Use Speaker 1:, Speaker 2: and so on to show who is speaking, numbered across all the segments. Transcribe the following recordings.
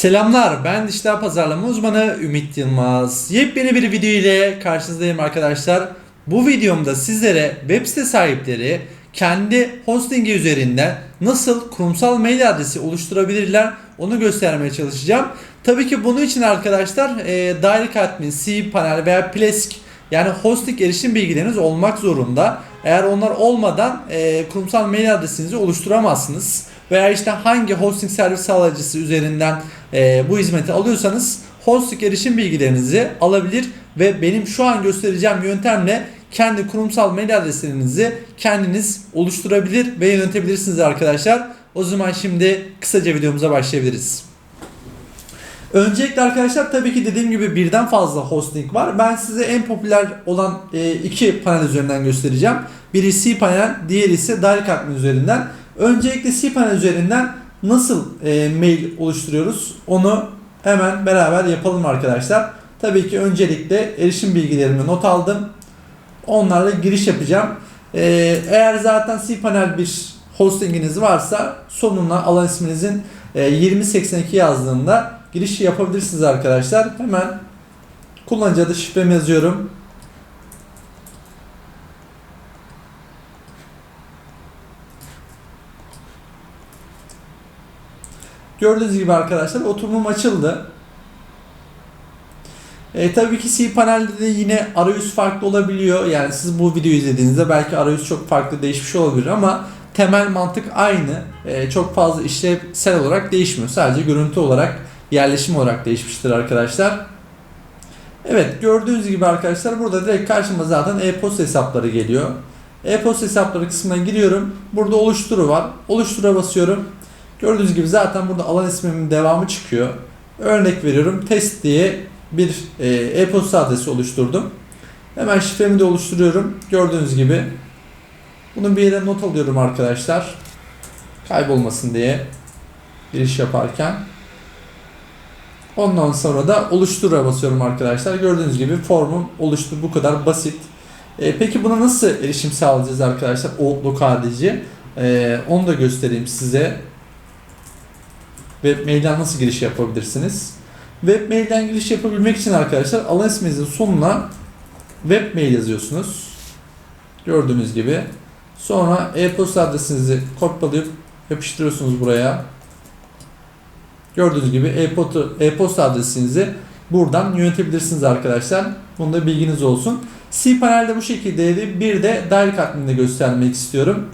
Speaker 1: Selamlar, ben dijital pazarlama uzmanı Ümit Yılmaz. Yepyeni bir video ile karşınızdayım arkadaşlar. Bu videomda sizlere web site sahipleri kendi hostingi üzerinden nasıl kurumsal mail adresi oluşturabilirler onu göstermeye çalışacağım. Tabii ki bunun için arkadaşlar e, Direct Admin, cPanel veya Plesk yani hosting erişim bilgileriniz olmak zorunda. Eğer onlar olmadan e, kurumsal mail adresinizi oluşturamazsınız. Veya işte hangi hosting servis sağlayıcısı üzerinden e, bu hizmeti alıyorsanız hosting erişim bilgilerinizi alabilir ve benim şu an göstereceğim yöntemle kendi kurumsal mail adreslerinizi kendiniz oluşturabilir ve yönetebilirsiniz arkadaşlar. O zaman şimdi kısaca videomuza başlayabiliriz. Öncelikle arkadaşlar tabii ki dediğim gibi birden fazla hosting var. Ben size en popüler olan e, iki panel üzerinden göstereceğim. Biri cPanel, diğeri ise Direct Admin üzerinden. Öncelikle cPanel üzerinden nasıl e, mail oluşturuyoruz onu hemen beraber yapalım arkadaşlar. Tabii ki öncelikle erişim bilgilerimi not aldım. Onlarla giriş yapacağım. E, eğer zaten cPanel bir hostinginiz varsa sonuna alan isminizin e, 2082 yazdığında giriş yapabilirsiniz arkadaşlar. Hemen kullanıcı adı şifremi yazıyorum. Gördüğünüz gibi arkadaşlar oturumum açıldı. E, tabii ki cPanel'de de yine arayüz farklı olabiliyor. Yani siz bu videoyu izlediğinizde belki arayüz çok farklı değişmiş olabilir ama temel mantık aynı. E, çok fazla işlevsel olarak değişmiyor. Sadece görüntü olarak, yerleşim olarak değişmiştir arkadaşlar. Evet gördüğünüz gibi arkadaşlar burada direkt karşıma zaten e-posta hesapları geliyor. E-posta hesapları kısmına giriyorum. Burada oluşturu var. Oluştura basıyorum. Gördüğünüz gibi zaten burada alan ismimin devamı çıkıyor. Örnek veriyorum test diye bir e, e-posta adresi oluşturdum. Hemen şifremi de oluşturuyorum. Gördüğünüz gibi. Bunu bir yere not alıyorum arkadaşlar. Kaybolmasın diye giriş yaparken. Ondan sonra da oluştura basıyorum arkadaşlar. Gördüğünüz gibi formum oluştu. Bu kadar basit. E, peki buna nasıl erişim sağlayacağız arkadaşlar? Outlook harici. E, onu da göstereyim size. Web mailden nasıl giriş yapabilirsiniz? Web mailden giriş yapabilmek için arkadaşlar alan isminizin sonuna web mail yazıyorsunuz. Gördüğünüz gibi. Sonra e-posta adresinizi kopyalayıp yapıştırıyorsunuz buraya. Gördüğünüz gibi e-posta, e-posta adresinizi buradan yönetebilirsiniz arkadaşlar. Bunda bilginiz olsun. cPanel'de bu şekildeydi. Bir de Direct Admin'de göstermek istiyorum.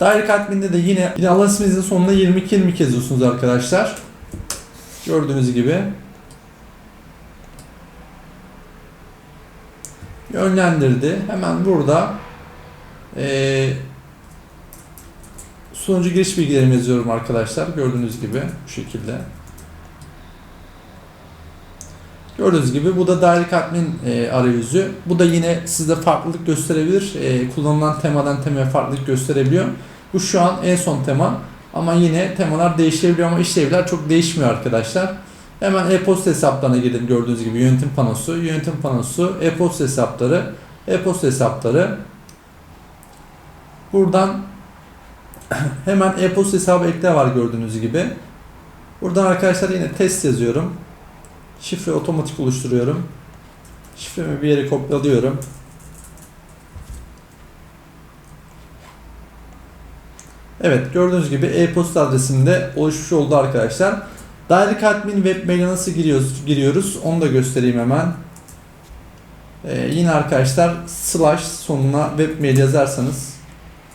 Speaker 1: Direct Admin'de de yine, yine alan isminizin sonuna 22 22 yazıyorsunuz arkadaşlar. Gördüğünüz gibi. Yönlendirdi. Hemen burada ee, sunucu giriş bilgilerimi yazıyorum arkadaşlar. Gördüğünüz gibi bu şekilde. Gördüğünüz gibi bu da Direct Admin e, arayüzü. Bu da yine sizde farklılık gösterebilir. E, kullanılan temadan temaya farklılık gösterebiliyor. Bu şu an en son tema. Ama yine temalar değişebiliyor ama işlevler çok değişmiyor arkadaşlar. Hemen e-posta hesaplarına girdim gördüğünüz gibi yönetim panosu, yönetim panosu, e-posta hesapları, e-posta hesapları. Buradan hemen e-posta hesabı ekle var gördüğünüz gibi. Buradan arkadaşlar yine test yazıyorum. Şifre otomatik oluşturuyorum. Şifremi bir yere kopyalıyorum. Evet gördüğünüz gibi e-posta adresinde oluşmuş oldu arkadaşlar. Direct Admin web mail'e nasıl giriyoruz, giriyoruz onu da göstereyim hemen. Ee, yine arkadaşlar slash sonuna web mail yazarsanız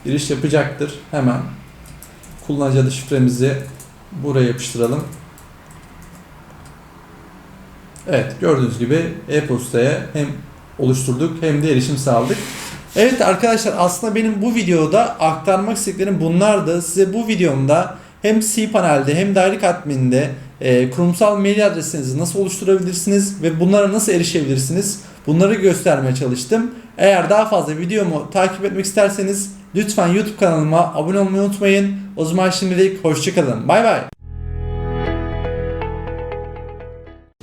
Speaker 1: giriş yapacaktır. Hemen kullanıcı adı şifremizi buraya yapıştıralım. Evet gördüğünüz gibi e-postaya hem oluşturduk hem de erişim sağladık. Evet arkadaşlar aslında benim bu videoda aktarmak istediklerim bunlardı. Size bu videomda hem cPanel'de hem Direct Admin'de e, kurumsal mail adresinizi nasıl oluşturabilirsiniz ve bunlara nasıl erişebilirsiniz bunları göstermeye çalıştım. Eğer daha fazla videomu takip etmek isterseniz lütfen YouTube kanalıma abone olmayı unutmayın. O zaman şimdilik hoşçakalın. Bay bay.